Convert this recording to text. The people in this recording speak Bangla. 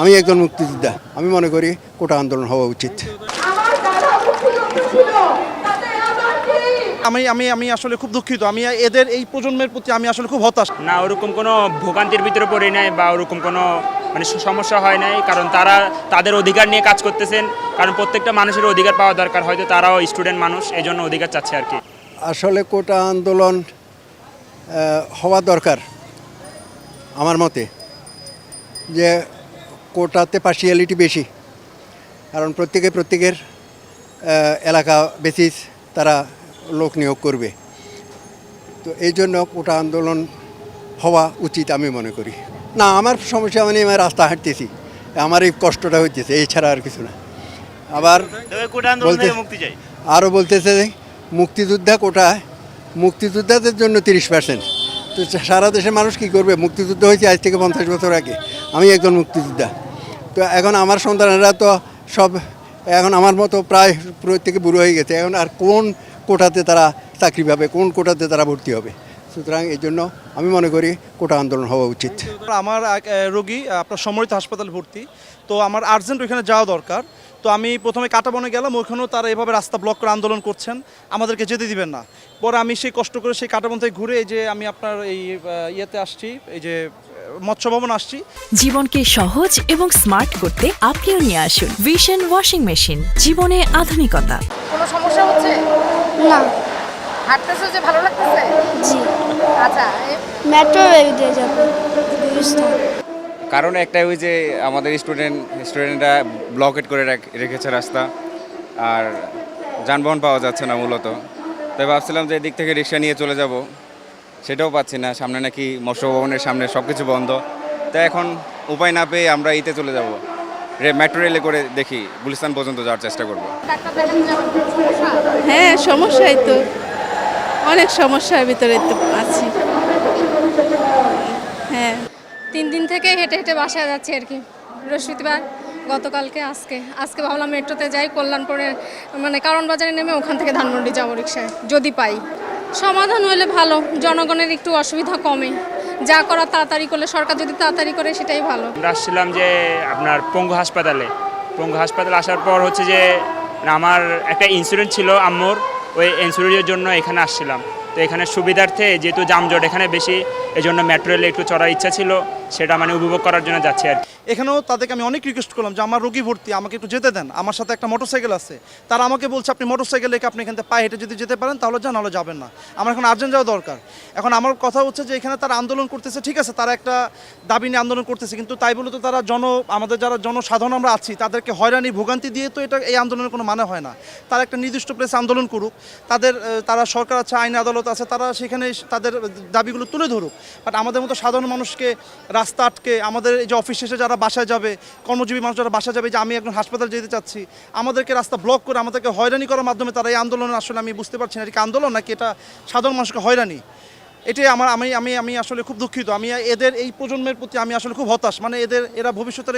আমি একজন মুক্তিযোদ্ধা। আমি মনে করি কোটা আন্দোলন হওয়া উচিত। আমার দাদা মুক্তিযুদ্ধ ছিল তাতে আমার কি? আমি আমি আমি আসলে খুব দুঃখিত। আমি এদের এই প্রজন্মের প্রতি আমি আসলে খুব হতাশ। না ওরকম কোনো ভোগান্তির ভিতরে পড়ে নাই বা ওরকম কোনো মানে সমস্যা হয় নাই কারণ তারা তাদের অধিকার নিয়ে কাজ করতেছেন কারণ প্রত্যেকটা মানুষের অধিকার পাওয়া দরকার হয়তো তারাও স্টুডেন্ট মানুষ এই জন্য অধিকার চাচ্ছে আর কি। আসলে কোটা আন্দোলন হওয়া দরকার আমার মতে যে কোটাতে পার্সিয়ালিটি বেশি। কারণ প্রত্যেকে প্রত্যেকের এলাকা বেসিস তারা লোক নিয়োগ করবে। তো এই জন্য কোটা আন্দোলন হওয়া উচিত আমি মনে করি। না আমার সমস্যা মানে আমি রাস্তা হাঁটতেছি। আমার এই কষ্টটা হচ্ছে এছাড়া আর কিছু না। আবার বলতে আরও বলতেছে মুক্তিযোদ্ধা কোটা মুক্তিযোদ্ধাদের জন্য তিরিশ পার্সেন্ট তো সারা দেশের মানুষ কি করবে? মুক্তিযুদ্ধ হয়েছে আজ থেকে পঞ্চাশ বছর আগে। আমি একজন মুক্তিযোদ্ধা। তো এখন আমার সন্তানেরা তো সব এখন আমার মতো প্রায় প্রত্যেকে বুড়ো হয়ে গেছে। এখন আর কোন কোটাতে তারা চাকরি পাবে, কোন কোটাতে তারা ভর্তি হবে? সুতরাং এই জন্য আমি মনে করি কোটা আন্দোলন হওয়া উচিত। আমার রোগী, আপনার সম্মিলিত হাসপাতালে ভর্তি। তো আমার আর্জেন্ট ওইখানে যাওয়া দরকার। তো আমি প্রথমে কাটাবনে গেলাম, ওইখানেও তারা এভাবে রাস্তা ব্লক করে আন্দোলন করছেন। আমাদেরকে যেতে দিবেন না। পরে আমি সেই কষ্ট করে সেই কাটাবন থেকে ঘুরে এই যে আমি আপনার এই ইয়েতে আসছি, এই যে মৎস্য ভবন আসছি। জীবনকে সহজ এবং স্মার্ট করতে আপনিও নিয়ে আসুন ভিশন ওয়াশিং মেশিন জীবনে আধুনিকতা। কোনো সমস্যা হচ্ছে? না। হাঁটতেছো যে ভালো লাগতেছে? জি। আচ্ছা মেট্রো রেল দিয়ে যাব। কারণ একটাই ওই যে আমাদের স্টুডেন্ট স্টুডেন্টরা ব্লকেট করে রাখ- রেখেছে রাস্তা। আর যানবাহন পাওয়া যাচ্ছে না মূলত। তাই ভাবছিলাম যে এদিক থেকে রিক্সা নিয়ে চলে যাব। সেটাও পাচ্ছি না। সামনে নাকি মৎস্য ভবনের সামনে সব কিছু বন্ধ। তাই এখন উপায় না পেয়ে আমরা ইতে চলে যাব। রে মেট্রো রেলে করে দেখি গুলিস্তান পর্যন্ত যাওয়ার চেষ্টা করব। হ্যাঁ সমস্যাই তো। অনেক সমস্যার ভিতরে তো আছি। হ্যাঁ। তিন দিন থেকে হেঁটে হেঁটে বাসায় যাচ্ছি আর কি। বৃহস্পতিবার গতকালকে আজকে। আজকে ভাবলাম মেট্রোতে যাই কল্যাণপুরে মানে কারণ বাজারে নেমে ওখান থেকে ধানমন্ডি যাব রিক্সায় যদি পাই। সমাধান হলে ভালো, জনগণের একটু অসুবিধা কমে। যা করা তাড়াতাড়ি করলে, সরকার যদি তাড়াতাড়ি করে, সেটাই ভালো। আমরা আসছিলাম যে আপনার পঙ্গু হাসপাতালে। পঙ্গু হাসপাতালে আসার পর হচ্ছে যে আমার একটা ইন্স্যুরেন্স ছিল আম্মুর, ওই ইন্স্যুরেন্সের জন্য এখানে আসছিলাম। তো এখানে সুবিধার্থে যেহেতু যানজট এখানে বেশি এই জন্য মেট্রো রেলে একটু চড়ার ইচ্ছা ছিল, সেটা মানে উপভোগ করার জন্য যাচ্ছি আর এখানেও তাদেরকে আমি অনেক রিকোয়েস্ট করলাম যে, আমার রোগী ভর্তি, আমাকে একটু যেতে দেন। আমার সাথে একটা মোটরসাইকেল আছে। তারা আমাকে বলছে, আপনি মোটরসাইকেল রেখে আপনি এখান থেকে পায়ে হেঁটে যদি যেতে পারেন, তাহলে নাহলে যাবেন না। আমার এখন আর্জেন্ট যাওয়া দরকার। এখন আমার কথা হচ্ছে যে, এখানে তারা আন্দোলন করতেছে, ঠিক আছে, তারা একটা দাবি নিয়ে আন্দোলন করতেছে, কিন্তু তাই বলে তো তারা জন, আমাদের যারা জনসাধারণ আমরা আছি, তাদেরকে হয়রানি, ভোগান্তি দিয়ে তো এটা, এই আন্দোলনের কোনো মানে হয় না। তারা একটা নির্দিষ্ট প্লেসে আন্দোলন করুক। তাদের তারা সরকার আছে, আইন আদালত আছে, তারা সেখানে তাদের দাবিগুলো তুলে ধরুক। বাট আমাদের মতো সাধারণ মানুষকে রাস্তা আটকে আমাদের এই যে অফিস শেষে যারা বাসায় যাবে, কর্মজীবী মানুষ যারা বাসায় যাবে, যে আমি একজন হাসপাতাল যেতে চাচ্ছি, আমাদেরকে রাস্তা ব্লক করে আমাদেরকে হয়রানি করার মাধ্যমে তারা এই আন্দোলন আসলে আমি বুঝতে পারছি না, এটা আন্দোলন নাকি এটা সাধারণ মানুষকে হয়রানি? এটাই আমার, আমি আমি আমি আসলে খুব দুঃখিত। আমি এদের, এই প্রজন্মের প্রতি আমি আসলে খুব হতাশ। মানে এদের, এরা ভবিষ্যতে